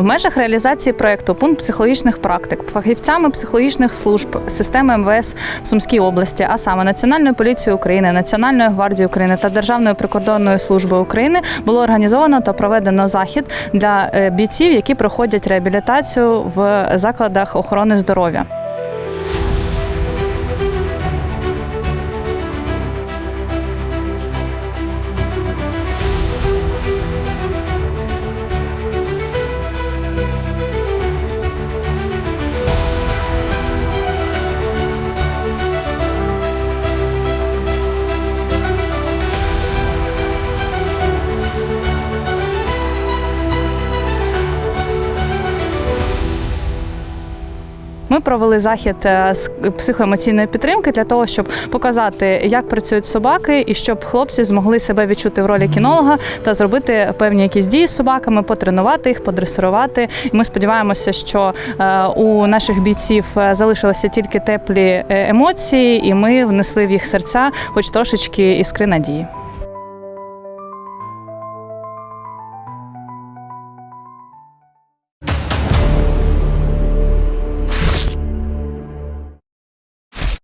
В межах реалізації проекту пункт психологічних практик фахівцями психологічних служб системи МВС в Сумській області, а саме Національною поліцією України, Національною гвардією України та Державною прикордонною службою України було організовано та проведено захід для е, бійців, які проходять реабілітацію в закладах охорони здоров'я. Ми провели захід е, з психоемоційної підтримки для того, щоб показати, як працюють собаки, і щоб хлопці змогли себе відчути в ролі кінолога та зробити певні якісь дії з собаками, потренувати їх, подресирувати. І ми сподіваємося, що е, у наших бійців е, залишилися тільки теплі емоції, і ми внесли в їх серця, хоч трошечки іскри надії.